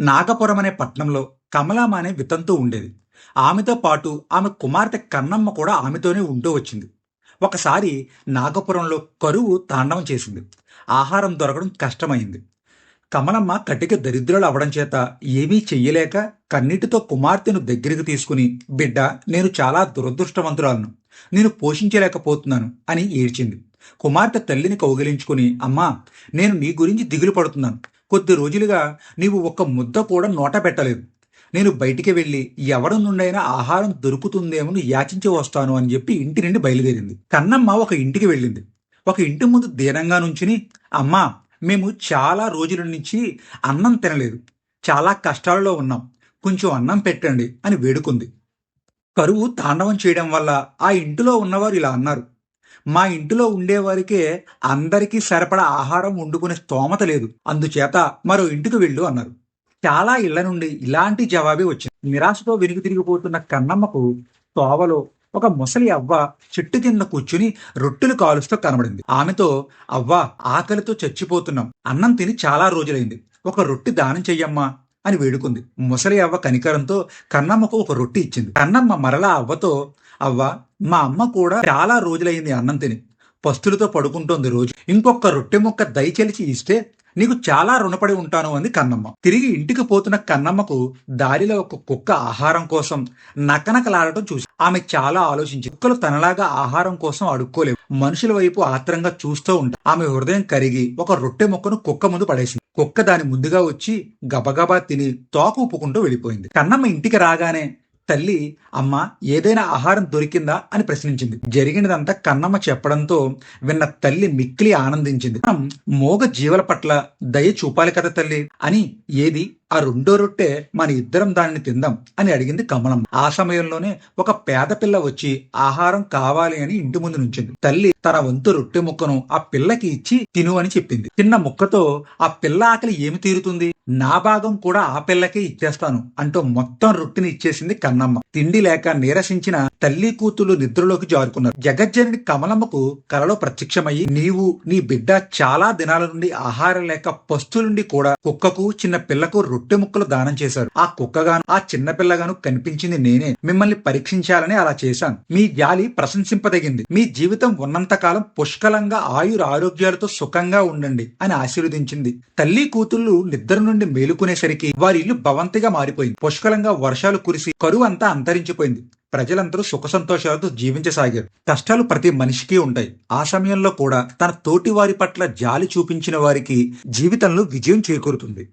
నాగపురం అనే పట్నంలో కమలామ అనే వితంతు ఉండేది. ఆమెతో పాటు ఆమె కుమార్తె కన్నమ్మ కూడా ఆమెతోనే ఉంటూ వచ్చింది. ఒకసారి నాగపురంలో కరువు తాండవం చేసింది. ఆహారం దొరకడం కష్టమైంది. కమలమ్మ కటిక దరిద్రులు అవడం చేత ఏమీ చెయ్యలేక కన్నీటితో కుమార్తెను దగ్గరికి తీసుకుని బిడ్డ నేను చాలా దురదృష్టవంతురాలను. నేను పోషించలేకపోతున్నాను అని ఏడ్చింది. కుమార్తె తల్లిని కౌగిలించుకుని అమ్మా నేను నీ గురించి దిగులు పడుతున్నాను. కొద్ది రోజులుగా నీవు ఒక్క ముద్ద కూడా నోట పెట్టలేదు. నేను బయటికి వెళ్ళి ఎవరి నుండైనా ఆహారం దొరుకుతుందేమో యాచించి వస్తాను అని చెప్పి ఇంటి నుండి బయలుదేరింది. కన్నమ్మ ఒక ఇంటికి వెళ్ళింది. ఒక ఇంటి ముందు దీనంగా నుంచుని అమ్మా మేము చాలా రోజుల నుంచి అన్నం తినలేదు. చాలా కష్టాలలో ఉన్నాం. కొంచెం అన్నం పెట్టండి అని వేడుకుంది. కరువు తాండవం చేయడం వల్ల ఆ ఇంటిలో ఉన్నవారు ఇలా అన్నారు. మా ఇంటిలో ఉండేవారికే అందరికీ సరిపడా ఆహారం వండుకునే స్తోమత లేదు. అందుచేత మరో ఇంటికి వెళ్ళు అన్నారు. చాలా ఇళ్ళ నుండి ఇలాంటి జవాబే వచ్చింది. నిరాశతో వెనుక తిరిగిపోతున్న కన్నమ్మకు తోవలో ఒక ముసలి అవ్వ చెట్టు కింద కూర్చుని రొట్టెలు కాలుస్తూ కనబడింది. ఆమెతో అవ్వ ఆకలితో చచ్చిపోతున్నాం. అన్నం తిని చాలా రోజులైంది. ఒక రొట్టె దానం చెయ్యమ్మా అని వేడుకుంది. ముసలి అవ్వ కనికరంతో కన్నమ్మకు ఒక రొట్టె ఇచ్చింది. కన్నమ్మ మరలా అవ్వతో అవ్వ మా అమ్మ కూడా చాలా రోజులైంది అన్నం తిని. పస్తులతో పడుకుంటోంది రోజు. ఇంకొక రొట్టె ముక్క దయచెలిచి ఇస్తే నీకు చాలా రుణపడి ఉంటాను అంది కన్నమ్మ. తిరిగి ఇంటికి పోతున్న కన్నమ్మకు దారిలో ఒక కుక్క ఆహారం కోసం నకనకలాడటం చూసి ఆమె చాలా ఆలోచించి కుక్కలు తనలాగా ఆహారం కోసం అడుక్కోలేవు. మనుషుల వైపు ఆత్రంగా చూస్తూ ఉంటాయి. ఆమె హృదయం కరిగి ఒక రొట్టె ముక్కను కుక్క ముందు పడేసింది. కుక్క దాని ముందుగా వచ్చి గబగబా తిని తోక ఊపుకుంటూ వెళ్ళిపోయింది. కన్నమ్మ ఇంటికి రాగానే తల్లి అమ్మ ఏదైనా ఆహారం దొరికిందా అని ప్రశ్నించింది. జరిగినదంతా కన్నమ్మ చెప్పడంతో విన్న తల్లి మిక్కిలి ఆనందించింది. మనం మోగ జీవుల పట్ల దయ చూపాలి కదా తల్లి అని ఏది ఆ రెండో రొట్టె మన ఇద్దరం దానిని తిందాం అని అడిగింది కమలమ్మ ఆ సమయంలోనే ఒక పేద పిల్ల వచ్చి ఆహారం కావాలి అని ఇంటి ముందు నుంచింది. తల్లి తన వంతు రొట్టె ముక్కను ఆ పిల్లకి ఇచ్చి తిను అని చెప్పింది. చిన్న ముక్కతో ఆ పిల్ల ఆకలి ఏమి తీరుతుంది? నా భాగం కూడా ఆ పిల్లకే ఇచ్చేస్తాను అంటూ మొత్తం రొట్టెని ఇచ్చేసింది కన్నమ్మ. తిండి లేక నీరసించిన తల్లి కూతులు నిద్రలోకి జారుకున్నారు. జగజ్జనని కమలమ్మకు కలలో ప్రత్యక్షమయ్యి నీవు నీ బిడ్డ చాలా దినాల నుండి ఆహారం లేక పస్తు నుండి కూడా కుక్కకు చిన్న పిల్లకు రొట్టె ముక్కలు దానం చేశారు. ఆ కుక్కగాను ఆ చిన్న పిల్లగాను కనిపించింది నేనే. మిమ్మల్ని పరీక్షించాలని అలా చేశాను. మీ జాలి ప్రశంసింపదగింది. మీ జీవితం ఉన్నంత కాలం పుష్కలంగా ఆయుర ఆరోగ్యాలతో సుఖంగా ఉండండి అని ఆశీర్వదించింది. తల్లి కూతుళ్ళు నిద్ర నుండి మేలుకునేసరికి వారి ఇల్లు భవంతిగా మారిపోయింది. పుష్కలంగా వర్షాలు కురిసి కరువు అంతా అంతరించిపోయింది. ప్రజలందరూ సుఖ సంతోషాలతో జీవించసాగారు. కష్టాలు ప్రతి మనిషికి ఉంటాయి. ఆ సమయంలో కూడా తన తోటి వారి పట్ల జాలి చూపించిన వారికి జీవితంలో విజయం చేకూరుతుంది.